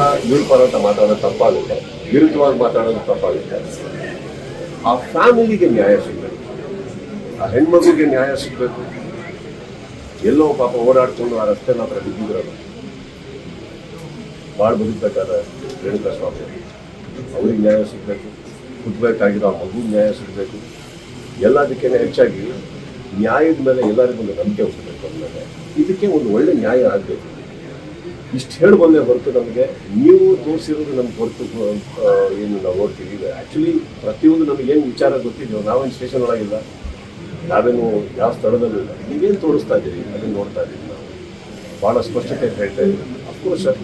ಇವ್ರ ಪರ ಅಂತ ಮಾತಾಡೋದು ತಪ್ಪಾಗುತ್ತೆ. ವಿರುದ್ಧವಾಗಿ ಮಾತಾಡೋದು ತಪ್ಪಾಗುತ್ತೆ. ಆ ಫ್ಯಾಮಿಲಿಗೆ ನ್ಯಾಯ ಸಿಗಬೇಕು. ಆ ಹೆಣ್ಮಗುಗೆ ನ್ಯಾಯ ಸಿಗಬೇಕು. ಎಲ್ಲೋ ಪಾಪ ಓಡಾಡ್ಕೊಂಡು ಆ ರಸ್ತೆ ಹತ್ರ ಬಿದ್ದಿದ್ರಲ್ಲ ಭಾಳ ಬದುಕಬೇಕಾದ ರೇಣುಕಾ ಸ್ವಾಮಿ. ಅವ್ರಿಗೆ ನ್ಯಾಯ ಸಿಗಬೇಕು. ಹುಟ್ಟಬೇಕಾಗಿರೋ ಆ ಮಗುಗೆ ನ್ಯಾಯ ಸಿಗಬೇಕು. ಎಲ್ಲದಕ್ಕಿಂತ ಹೆಚ್ಚಾಗಿ ನ್ಯಾಯದ ಮೇಲೆ ಎಲ್ಲರಿಗೂ ಒಂದು ನಂಬಿಕೆ ಹುಟ್ಟಬೇಕು ಅಂದಮೇಲೆ ಇದಕ್ಕೆ ಒಂದು ಒಳ್ಳೆ ನ್ಯಾಯ ಆಗಬೇಕು. ಇಷ್ಟು ಹೇಳಿ ಬಂದೇ ಹೊರತು ನಮಗೆ. ನೀವು ತೋರಿಸಿರೋದು ನಮ್ಗೆ ಹೊರತು ಏನು ನಾವು ನೋಡ್ತೀವಿ. ಆ್ಯಕ್ಚುಲಿ ಪ್ರತಿಯೊಂದು ನಮಗೆ ಏನು ವಿಚಾರ ಗೊತ್ತಿದೆಯೋ, ನಾವೇನು ಸ್ಟೇಷನ್ ಒಳಗಿಲ್ಲ. ನಾವೇನು ಯಾವ ಸ್ಥಳದಲ್ಲೂ ಇಲ್ಲ. ನೀವೇನು ತೋರಿಸ್ತಾ ಇದ್ದೀರಿ? ಅದನ್ನು ನೋಡ್ತಾ ಇದ್ದೀವಿ ನಾವು. ಭಾಳ ಸ್ಪಷ್ಟತೆ ಹೇಳ್ತಾ ಇದ್ದೀವಿ of course sir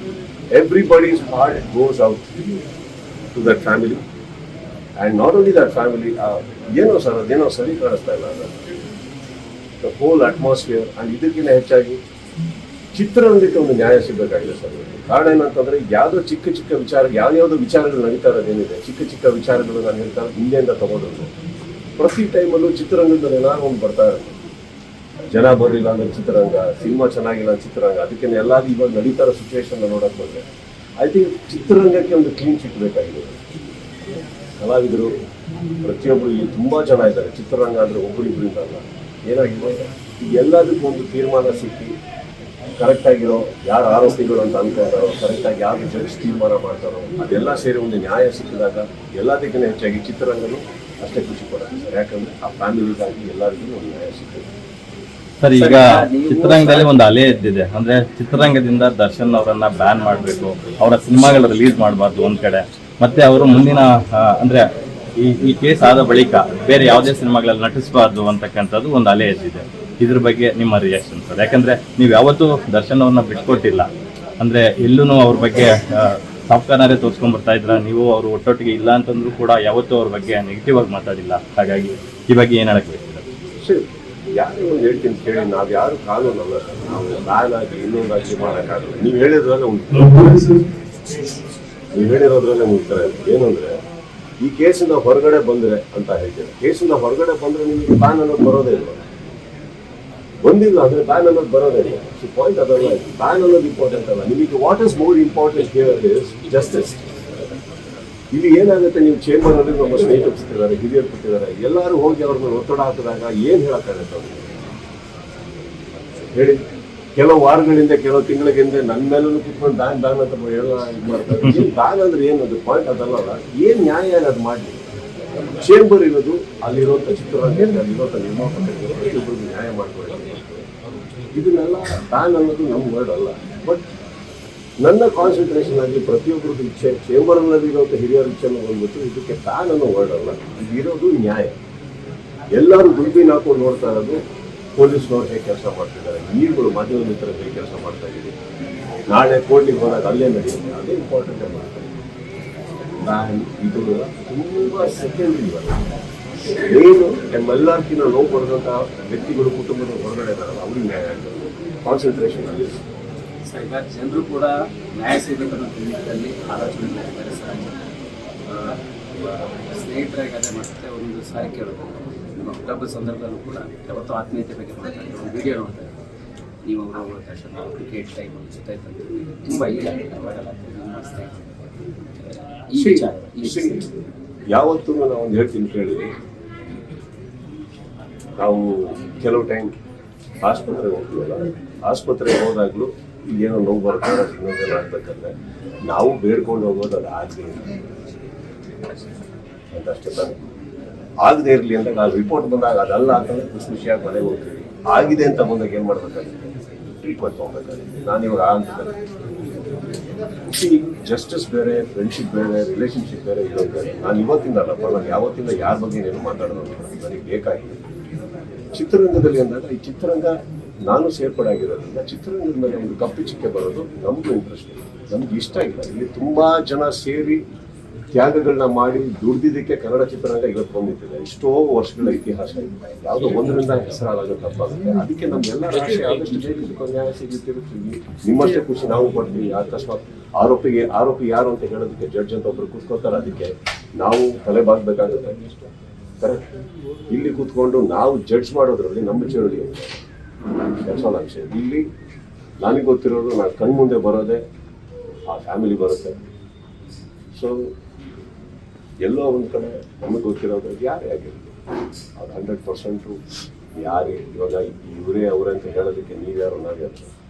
everybody's hard goes out to that family and not only that family ಏನೋ ಸರ್ ಅದೇನೋ ಸರಿ ಕಾಣಿಸ್ತಾ ಇಲ್ಲ. ದ ಹೋಲ್ ಅಟ್ಮಾಸ್ಫಿಯರ್ ಆ್ಯಂಡ್ ಇದಕ್ಕಿಂತ ಹೆಚ್ಚಾಗಿ ಚಿತ್ರರಂಗಕ್ಕೆ ಒಂದು ನ್ಯಾಯ ಸಿಗಬೇಕಾಗಿದೆ ಸರ್. ಕಾರಣ ಏನಂತಂದ್ರೆ ಯಾವುದೋ ಚಿಕ್ಕ ಚಿಕ್ಕ ವಿಚಾರ, ಯಾವ್ಯಾವುದೋ ವಿಚಾರಗಳು ನಡೀತಾ ಇರೋದೇನಿದೆ ಚಿಕ್ಕ ಚಿಕ್ಕ ವಿಚಾರಗಳು ನಾನು ಹೇಳ್ತಾರೆ ಇರೋದು ಹಿಂದೆಯಿಂದ ತಗೋದ್ರು ಪ್ರತಿ ಟೈಮಲ್ಲೂ ಚಿತ್ರರಂಗದಲ್ಲಿ ಏನಾದ್ರು ಒಂದು ಬರ್ತಾ ಇರುತ್ತೆ. ಜನ ಬರಲಿಲ್ಲ ಅಂದ್ರೆ ಚಿತ್ರರಂಗ, ಸಿನಿಮಾ ಚೆನ್ನಾಗಿಲ್ಲ ಚಿತ್ರರಂಗ, ಅದಕ್ಕೆ ಎಲ್ಲಾದ್ರೂ ಇವಾಗ ನಡೀತಾ ಇರೋ ಸಿಚುವೇಶನ್ ನೋಡಕ್ ಬಂದ್ರೆ ಐ ಥಿಂಕ್ ಚಿತ್ರರಂಗಕ್ಕೆ ಒಂದು ಕ್ಲೀನ್ ಚಿಟ್ ಬೇಕಾಗಿದೆ. ಕಲಾವಿದರು ಪ್ರತಿಯೊಬ್ಬರು ಇಲ್ಲಿ ತುಂಬಾ ಜನ ಇದ್ದಾರೆ. ಚಿತ್ರರಂಗ ಅಂದ್ರೆ ಒಬ್ಬರಿಬ್ಬರಿಂದ ಅಲ್ಲ. ಏನಾಗಿದೆ? ಎಲ್ಲದಕ್ಕೂ ಒಂದು ತೀರ್ಮಾನ ಸಿಕ್ಕಿ ಕರೆಕ್ಟ್ ಆಗಿರೋ ಯಾರು ಆರೋಪಿಗಳು ಅಂತ ಅನ್ಕೊಂಡಾರೋ ಕರೆಕ್ಟ್ ಆಗಿ ಯಾರು ಜಡ್ಜ್ ತೀರ್ಮಾನ ಮಾಡ್ತಾರೋ ಅದೆಲ್ಲ ಸೇರಿ ಒಂದು ನ್ಯಾಯ ಸಿಕ್ಕಿದಾಗ ಎಲ್ಲದಕ್ಕಿಂತ ಹೆಚ್ಚಾಗಿ ಚಿತ್ರರಂಗನು ಅಷ್ಟೇ ಖುಷಿ ಪಡುತ್ತೆ ಸರ್. ಯಾಕಂದ್ರೆ ಆ ಫ್ಯಾಮಿಲಿಗಾಗಿ ಎಲ್ಲರಿಗೂ ಒಂದು ನ್ಯಾಯ ಸಿಕ್ಕಿದೆ. ಸರ್ ಈಗ ಚಿತ್ರರಂಗದಲ್ಲಿ ಒಂದು ಅಲೆ ಎದ್ದಿದೆ. ಅಂದ್ರೆ ಚಿತ್ರರಂಗದಿಂದ ದರ್ಶನ್ ಅವರನ್ನ ಬ್ಯಾನ್ ಮಾಡಬೇಕು ಅವರ ಸಿನಿಮಾಗಳು ರಿಲೀಸ್ ಮಾಡಬಾರ್ದು ಒಂದ್ ಕಡೆ. ಮತ್ತೆ ಅವರು ಮುಂದಿನ ಅಂದ್ರೆ ಈ ಈ ಕೇಸ್ ಆದ ಬಳಿಕ ಬೇರೆ ಯಾವುದೇ ಸಿನಿಮಾಗಳಲ್ಲಿ ನಟಿಸಬಾರ್ದು ಅಂತಕ್ಕಂಥದ್ದು ಒಂದು ಅಲೆ ಎದ್ದಿದೆ. ಇದ್ರ ಬಗ್ಗೆ ನಿಮ್ಮ ರಿಯಾಕ್ಷನ್ ಸರ್ ಯಾಕಂದ್ರೆ ನೀವು ಯಾವತ್ತೂ ದರ್ಶನವನ್ನು ಬಿಟ್ಕೊಟ್ಟಿಲ್ಲ. ಅಂದ್ರೆ ಎಲ್ಲೂ ಅವ್ರ ಬಗ್ಗೆ ಸಾಫ್ಟ್ವೇರ್ನಾರೇ ತೋರಿಸ್ಕೊಂಡ್ ಬರ್ತಾ ಇದ್ರ. ನೀವು ಅವರು ಒಟ್ಟೊಟ್ಟಿಗೆ ಇಲ್ಲ ಅಂತಂದ್ರೂ ಕೂಡ ಯಾವತ್ತೂ ಅವ್ರ ಬಗ್ಗೆ ನೆಗೆಟಿವ್ ಆಗಿ ಮಾತಾಡಿಲ್ಲ. ಹಾಗಾಗಿ ಈ ಬಗ್ಗೆ ಏನ್ ಹೇಳಕ್ ಬೇಕು ಯಾರು ಒಂದು ಹೇಳ್ತೀನಿ ಕೇಳಿ. ನಾವು ಯಾರು ಕಾನೂನು ಅಲ್ಲ ನಾವು ಬ್ಯಾನ್ ಆಗಿ ಇನ್ನೊಂದಾಗಿ ಮಾಡೋಕ್ಕಾಗಲ್ಲ. ನೀವು ಹೇಳಿದ್ರಲ್ಲೇ ಒಂದು ನೀವು ಹೇಳಿರೋದ್ರಲ್ಲೇ ಉತ್ತರ ಇದೆ ಏನು ಅಂದ್ರೆ ಈ ಕೇಸಿಂದ ಹೊರಗಡೆ ಬಂದ್ರೆ ಅಂತ ಹೇಳ್ತೀವಿ ಕೇಸಿಂದ ಹೊರಗಡೆ ಬಂದ್ರೆ ನಿಮಗೆ ಬ್ಯಾನ್ ಅನ್ನೋದು ಬರೋದೇ ಇಲ್ಲ. ಬಂದಿಲ್ಲ ಅಂದ್ರೆ ಬ್ಯಾನ್ ಅನ್ನೋದು ಬರೋದೇ ಇಲ್ಲ. ಪಾಯಿಂಟ್ ಅದಲ್ಲ ಬ್ಯಾನ್ ಅನ್ನೋದು ಇಂಪಾರ್ಟೆಂಟ್ ಅಲ್ಲ. ನಿಮಗೆ what is more important here is justice ಇಲ್ಲಿ ಏನಾಗುತ್ತೆ? ನೀವು ಚೇಂಬರ್ ಅಲ್ಲಿ ನಮ್ಮ ಸ್ನೇಹಿತರು ಕೊಟ್ಟಿದ್ದಾರೆ ಹಿರಿಯರು ಕೊಟ್ಟಿದ್ದಾರೆ ಎಲ್ಲರೂ ಹೋಗಿ ಅವ್ರ ಮೇಲೆ ಒತ್ತಡ ಹಾಕಿದಾಗ ಏನ್ ಹೇಳಕ್ಕಾಗತ್ತೆ ಅವ್ರಿಗೆ ಹೇಳಿ. ಕೆಲವು ವಾರಗಳಿಂದ, ಕೆಲವು ತಿಂಗಳ ಹಿಂದೆ ನನ್ನ ಮೇಲೂ ಕುತ್ಕೊಂಡು ಬ್ಯಾನ್ ಬ್ಯಾನ್ ಅಂತ ಹೇಳ ಇದು ಮಾಡ್ತಾರೆ. ಬ್ಯಾನ್ ಅಂದ್ರೆ ಏನು ಅದು? ಪಾಯಿಂಟ್ ಅದಲ್ಲ ಏನ್ ನ್ಯಾಯ ಅದು ಮಾಡಿ ಚೇಂಬರ್ ಇರೋದು ಅಲ್ಲಿರುವಂತ ಚಿತ್ರರಂಗದಲ್ಲಿ ಅಲ್ಲಿರುವಂತ ನಿರ್ಮಾಪಕರಿಗೆ ಪ್ರತಿಯೊಬ್ಬರಿಗೂ ನ್ಯಾಯ ಮಾಡಿಕೊಡಬೇಕು ಇದನ್ನೆಲ್ಲ ಬ್ಯಾನ್ ಅನ್ನೋದು ನಮ್ಮ ವರ್ಡ್ ಅಲ್ಲ. ಬಟ್ ನನ್ನ ಕಾನ್ಸಂಟ್ರೇಷನ್ ಆಗಿ ಪ್ರತಿಯೊಬ್ಬರದ್ದು ಇಚ್ಛೆ ಚೇಂಬರ್ನಲ್ಲಿ ಇರುವಂಥ ಹಿರಿಯರ ಇಚ್ಛೆಯನ್ನು ಬಂದ್ಬಿಟ್ಟು ಇದಕ್ಕೆ ಬ್ಯಾನ್ ಅನ್ನೋ ವರ್ಡ್ ಅಲ್ಲ. ಇದಿರೋದು ನ್ಯಾಯ. ಎಲ್ಲರೂ ದುಡ್ಡಿನ ಹಾಕೊಂಡು ನೋಡ್ತಾ ಇರೋದು ಪೊಲೀಸ್ನವ್ರು ಹೇಗೆ ಕೆಲಸ ಮಾಡ್ತಿದ್ದಾರೆ. ನೀರುಗಳು ಮಾಧ್ಯಮ ಮಿತ್ರರು ಕೆಲಸ ಮಾಡ್ತಾ ಇದ್ದೀವಿ ನಾಳೆ ಕೋರ್ಟಿಗೆ ಹೋದಾಗ ಅಲ್ಲೇ ನಡೆಯುತ್ತೆ. ಅದೇ ಇಂಪಾರ್ಟೆಂಟ್ ಮಾಡ್ತಾರೆ. ಬ್ಯಾನ್ ಇದು ತುಂಬ ಸೆಕೆಂಡ್ರಿ ಏನು ನಮ್ಮೆಲ್ಲರಿಗಿಂತ ನೋವು ಪಡೆದಂಥ ವ್ಯಕ್ತಿಗಳು ಕುಟುಂಬದ ಹೊರಗಡೆ ಇದಾರಲ್ಲ ಅವ್ರಿಗೆ ನ್ಯಾಯ ಕಾನ್ಸಂಟ್ರೇಷನ್ ಸರ್ ಈಗ ಜನರು ಕೂಡ ನ್ಯಾಯ ಸಿಗಬೇಕನ್ನೋ ನಿಟ್ಟಿನಲ್ಲಿ ಆಲೋಚನೆ ಮಾಡ್ತಾರೆ ಸರ್. ಆ, ಸ್ನೇಹಿತರಾಗಿ ಅದೇ ಮತ್ತೆ ಒಂದು ಸಾರಿ ಕೇಳೋದು ನಿಮ್ಮ ಹುಟ್ಟಹಬ್ಬದ ಸಂದರ್ಭದಲ್ಲೂ ಕೂಡ ಯಾವತ್ತು ಆತ್ಮೀಯತೆ ಬಗ್ಗೆ ಮಾತಾಡ್ತಾರೆ ಒಂದು ವಿಡಿಯೋ ನೋಡ್ತಾರೆ ನೀವು ಅವರು ದರ್ಶನ ಕ್ರಿಕೆಟ್ ಟೈಮ್ ಜೊತೆ ತುಂಬ ಇಲ್ಲ ಅವಾಗೆಲ್ಲ ಸ್ನೇಹಿತರು. ಈ ವಿಚಾರ ಯಾವತ್ತೂ ನಾನು ಒಂದು ಹೇಳ್ತೀನಿ ಕೇಳಿ. ನಾವು ಕೆಲವು ಟೈಮ್ ಆಸ್ಪತ್ರೆಗೆ ಹೋಗ್ತೀವಲ್ಲ ಆಸ್ಪತ್ರೆಗೆ ಹೋದಾಗಲೂ ಏನೋ ನೋವು ಬರ್ತಾರೆ ಇನ್ನೊಂದೆಲ್ಲ ಆಗ್ಬೇಕಂದ್ರೆ ನಾವು ಬೇಡ್ಕೊಂಡು ಹೋಗೋದು ಅದು ಆಗಲಿ ಅಂತ ಅಷ್ಟೇ ತಾನೆ. ಆಗದೆ ಇರಲಿ ಅಂದಾಗ ಆ ರಿಪೋರ್ಟ್ ಬಂದಾಗ ಅದಲ್ಲ ಅಂತಂದ್ರೆ ಖುಷಿ ಖುಷಿಯಾಗಿ ಮನೆಗೆ ಹೋಗ್ತೀವಿ. ಆಗಿದೆ ಅಂತ ಬಂದಾಗ ಏನು ಮಾಡ್ಬೇಕಾಗುತ್ತೆ? ಟ್ರೀಟ್ಮೆಂಟ್ ತೊಗೊಬೇಕಾಗುತ್ತೆ. ನಾನು ಇವಾಗ ಆ ಅಂತ ಜಸ್ಟಿಸ್ ಬೇರೆ ಫ್ರೆಂಡ್ಶಿಪ್ ಬೇರೆ ರಿಲೇಶನ್ಶಿಪ್ ಬೇರೆ ಇರೋದು ಬೇರೆ ನಾನು ಇವತ್ತಿಂದ ನಾನು ಯಾವತ್ತಿಂದ ಯಾರ ಬಗ್ಗೆ ಏನು ಮಾತಾಡೋದು ನನಗೆ ಬೇಕಾಗಿದೆ. ಚಿತ್ರರಂಗದಲ್ಲಿ ಅಂದಾಗ ಈ ಚಿತ್ರರಂಗ ನಾನು ಸೇರ್ಪಡೆ ಆಗಿರೋದ್ರಿಂದ ಚಿತ್ರರಂಗದ ಮೇಲೆ ಒಂದು ಕಪ್ಪು ಚಿಕ್ಕೆ ಬರೋದು ನಮಗೂ ಇಂಟ್ರೆಸ್ಟ್ ನಮ್ಗೆ ಇಷ್ಟ ಇಲ್ಲ. ಇಲ್ಲಿ ತುಂಬಾ ಜನ ಸೇರಿ ತ್ಯಾಗಗಳನ್ನ ಮಾಡಿ ದುಡ್ದಿದ್ದಕ್ಕೆ ಕನ್ನಡ ಚಿತ್ರರಂಗ ಇವತ್ತು ಬಂದಿಟ್ಟಿದೆ ಎಷ್ಟೋ ವರ್ಷಗಳ ಇತಿಹಾಸ ಇದೆ. ಯಾವುದೋ ಒಂದರಿಂದ ಹೆಸರಾದಾಗ ತಪ್ಪಾಗುತ್ತೆ. ಅದಕ್ಕೆ ನಮ್ಗೆಲ್ಲ ರಾಶಿ ಆದಷ್ಟು ಬೇಗ ನ್ಯಾಯ ಸಿಗುತ್ತಿರುತ್ತೀವಿ. ನಿಮ್ಮಷ್ಟೇ ಖುಷಿ ನಾವು ಕೊಡ್ತೀವಿ. ಅಕಸ್ಮಾತ್ ಆರೋಪಿಗೆ, ಆರೋಪಿ ಯಾರು ಅಂತ ಹೇಳೋದಕ್ಕೆ ಜಡ್ಜ್ ಅಂತ ಒಬ್ರು ಕೂತ್ಕೋತಾರೆ ಅದಕ್ಕೆ ನಾವು ತಲೆ ಬಾಗ್ಬೇಕಾಗುತ್ತೆ. ಕರೆಕ್ಟ್ ಇಲ್ಲಿ ಕೂತ್ಕೊಂಡು ನಾವು ಜಡ್ಜ್ ಮಾಡೋದ್ರಲ್ಲಿ ನಮ್ಮ ಚಳುವಳಿ ಕೆಲಸ ವಿಷಯ ಇಲ್ಲಿ ನನಗೆ ಗೊತ್ತಿರೋದು, ನಾನು ಕಣ್ಮುಂದೆ ಬರೋದೇ ಆ ಫ್ಯಾಮಿಲಿ ಬರುತ್ತೆ. ಸೊ ಎಲ್ಲೋ ಒಂದು ಕಡೆ ನಮಗೆ ಗೊತ್ತಿರೋದು ಯಾರೇ ಆಗಿರಲಿ. ಅದು ಹಂಡ್ರೆಡ್ ಪರ್ಸೆಂಟು ಯಾರೇ ಇವಾಗ ಇವರೇ ಅವರೇ ಅಂತ ಹೇಳೋದಕ್ಕೆ ನೀವ್ಯಾರು ನಾವ್ಯಾರು?